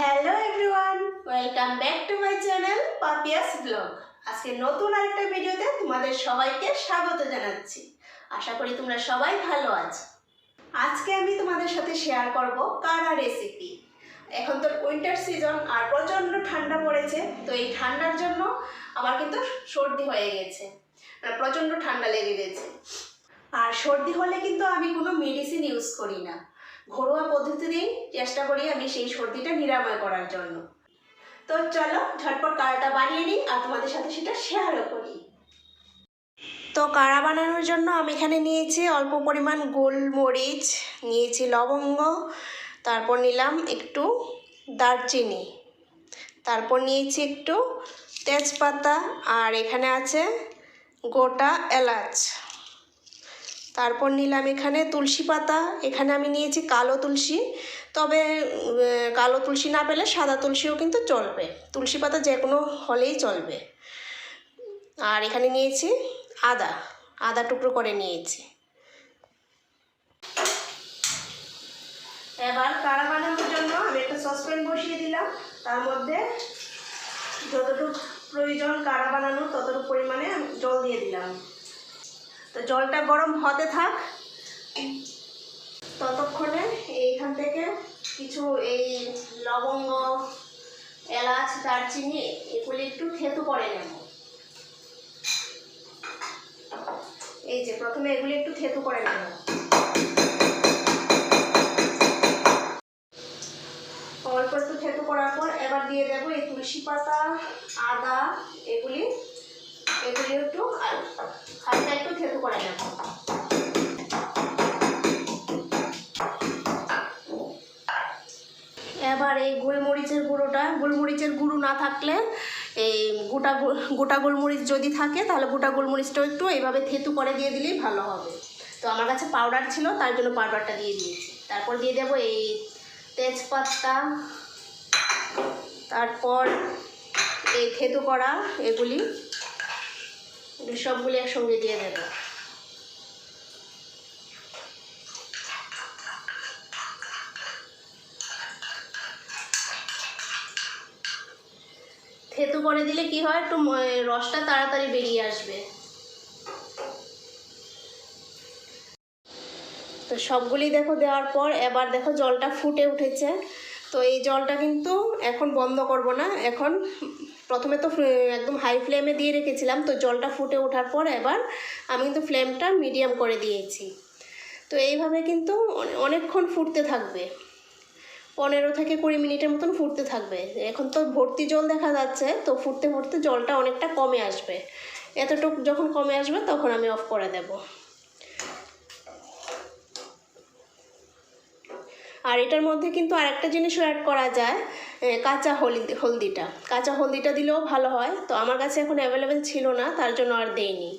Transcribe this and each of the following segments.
Hello everyone welcome back to my channel Papiya's blog আজকে নতুন আরেকটা ভিডিওতে তোমাদের সবাইকে স্বাগত জানাচ্ছি। আশা করি তোমরা সবাই ভালো আছো। আজকে আমি তোমাদের সাথে শেয়ার করব কারা রেসিপি এখন তো উইন্টার সিজন আর প্রচণ্ড ঠান্ডা পড়েছে, তো এই ঠান্ডার জন্য আমার কিন্তু সর্দি হয়ে গেছে। মানে প্রচণ্ড ঠান্ডা লেগে গেছে। আর সর্দি হলে কিন্তু আমি কোনো মেডিসিন ইউজ করি না। ঘরোয়া পদ্ধতি পদ্ধতিতেই চেষ্টা করি আমি সেই সর্দিটা নিরাময় করার জন্য। তো চলো, ঝটপট কাড়াটা বানিয়ে নিই আর তোমাদের সাথে সেটা শেয়ারও করি। তো কাড়া বানানোর জন্য আমি এখানে নিয়েছি অল্প পরিমাণ গোলমরিচ, নিয়েছি লবঙ্গ, তারপর নিলাম একটু দারচিনি, তারপর নিয়েছি একটু তেজপাতা, আর এখানে আছে গোটা এলাচ। তারপর নিলাম এখানে তুলসী পাতা। এখানে আমি নিয়েছি কালো তুলসী। তবে কালো তুলসী না পেলে সাদা তুলসীও কিন্তু চলবে। তুলসী পাতা যে কোনো হলেই চলবে। আর এখানে নিয়েছি আদা। আদা টুকরো করে নিয়েছি। এবার কাড়া বানানোর জন্য আমি একটা সসপ্যান বসিয়ে দিলাম। তার মধ্যে যতটুকু প্রয়োজন কাড়া বানানো, ততটুকু পরিমাণে জল দিয়ে দিলাম। তো জলটা গরম হতে থাক। ততক্ষণে এইখান থেকে কিছু এই লবঙ্গ, এলাচ, দারচিনি, এগুলি একটু থেতু করে নেব। এই যে, প্রথমে এগুলি একটু থেতু করে নেব। অল্প একটু থেতু করার পর এবার দিয়ে দেবো এই তুলসী পাতা, আদা, এগুলি এগুলি একটু হালকা এবার এই গোলমরিচের গুঁড়োটা, গোলমরিচের গুঁড়ো না থাকলে এই গোটা গোটা গোলমরিচ যদি থাকে, তাহলে গোটা গোলমরিচটাও একটু এইভাবে থেতু করে দিয়ে দিলেই ভালো হবে। তো আমার কাছে পাউডার ছিল, তার জন্য পাউডারটা দিয়ে দিয়েছি। তারপর দিয়ে দেবো এই তেজপাতা, তারপর এই থেতু করা এগুলি সবগুলি একসঙ্গে দিয়ে দেবো। থেতু করে দিলে কি হয়? একটু রসটা তাড়াতাড়ি বেরিয়ে আসবে। তো সবগুলি দেখো দেওয়ার পর এবার দেখো জলটা ফুটে উঠেছে। তো এই জলটা কিন্তু এখন বন্ধ করব না। এখন প্রথমে তো একদম হাই ফ্লেমে দিয়ে রেখেছিলাম। তো জলটা ফুটে ওঠার পর এবার আমি কিন্তু ফ্লেমটা মিডিয়াম করে দিয়েছি। তো এইভাবে কিন্তু অনেকক্ষণ ফুটতে থাকবে। পনেরো থেকে কুড়ি মিনিটের মতন ফুটতে থাকবে। এখন তো ভর্তি জল দেখা যাচ্ছে, তো ফুটতে ফুটতে জলটা অনেকটা কমে আসবে। এতটুকু যখন কমে আসবে, তখন আমি অফ করে দেব। আর এটার মধ্যে কিন্তু আরেকটা জিনিসও অ্যাড করা যায় কাঁচা হলদি, হলদিটা। কাঁচা হলদিটা দিলেও ভালো হয়। তো আমার কাছে এখন অ্যাভেলেবেল ছিল না, তার জন্য আর দেইনি।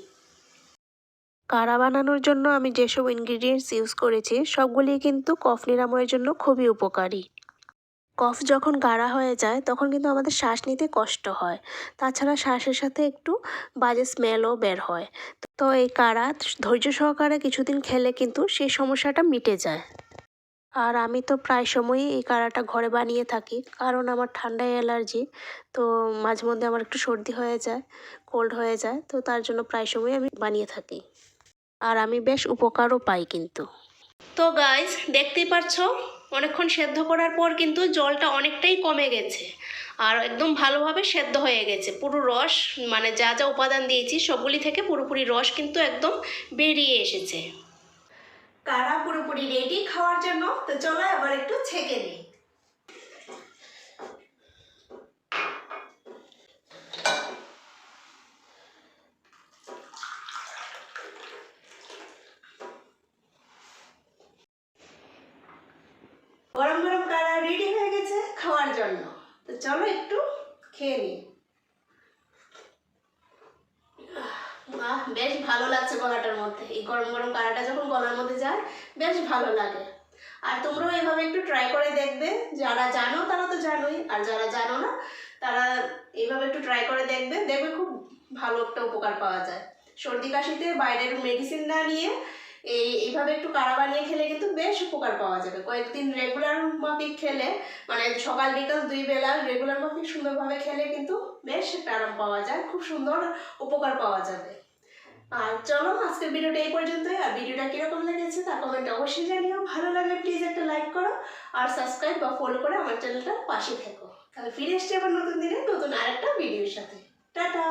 কাড়া বানানোর জন্য আমি যেসব ইনগ্রিডিয়েন্টস ইউজ করেছি, সবগুলি কিন্তু কফ নিরাময়ের জন্য খুবই উপকারী। কফ যখন গাঢ়া হয়ে যায়, তখন কিন্তু আমাদের শ্বাস নিতে কষ্ট হয়। তাছাড়া শ্বাসের সাথে একটু বাজে স্মেলও বের হয়। তো এই কাড়া ধৈর্য সহকারে কিছুদিন খেলে কিন্তু সেই সমস্যাটা মিটে যায়। আর আমি তো প্রায় সময়ই এই কাড়াটা ঘরে বানিয়ে থাকি, কারণ আমার ঠান্ডায় অ্যালার্জি, তো মাঝে মধ্যে আমার একটু সর্দি হয়ে যায় কোল্ড হয়ে যায়, তো তার জন্য প্রায় সময় আমি বানিয়ে থাকি। আর আমি বেশ উপকারও পাই কিন্তু। তো গাইজ দেখতেই পারছ, অনেকক্ষণ সেদ্ধ করার পর কিন্তু জলটা অনেকটাই কমে গেছে। আর একদম ভালোভাবে সেদ্ধ হয়ে গেছে। পুরো রস মানে যা যা উপাদান দিয়েছি, সবগুলি থেকে পুরোপুরি রস কিন্তু একদম বেরিয়ে এসেছে। কারা পুরোপুরি রেডি খাওয়ার জন্য? তো চলো এবার একটু ছেঁকে নিই গরম গরম কারা রেডি হয়ে গেছে খাওয়ার জন্য তো চলো একটু খেয়ে নিই বেশ ভালো লাগছে গলাটার মধ্যে। এই গরম গরম কারাটা যখন গলার মধ্যে যায়, বেশ ভালো লাগে। আর তোমরাও এভাবে একটু ট্রাই করে দেখবে। যারা জানো, তারা তো জানোই। আর যারা জানো না, তারা এইভাবে একটু ট্রাই করে দেখবে। দেখবে খুব ভালো একটা উপকার পাওয়া যায়। সর্দি কাশিতে বাইরের মেডিসিন না নিয়ে এই, এইভাবে একটু কাড়া বানিয়ে খেলে কিন্তু বেশ উপকার পাওয়া যাবে। কয়েকদিন রেগুলার মাফিক খেলে মানে সকাল বিকাল দুই বেলা রেগুলার মাফিক সুন্দরভাবে খেলে কিন্তু বেশ একটা আরাম পাওয়া যায়, খুব সুন্দর উপকার পাওয়া যাবে। আর চলো, আজকের ভিডিওটা এই পর্যন্তই। আর ভিডিওটা কীরকম লেগেছে তা কমেন্টে অবশ্যই জানিও। ভালো লাগলে প্লিজ একটা লাইক করো আর সাবস্ক্রাইব বা ফলো করে আমার চ্যানেলটার পাশে থেকো। তাহলে ফিরে এসছি আবার নতুন দিনে, নতুন আরেকটা ভিডিওর সাথে। টাটা!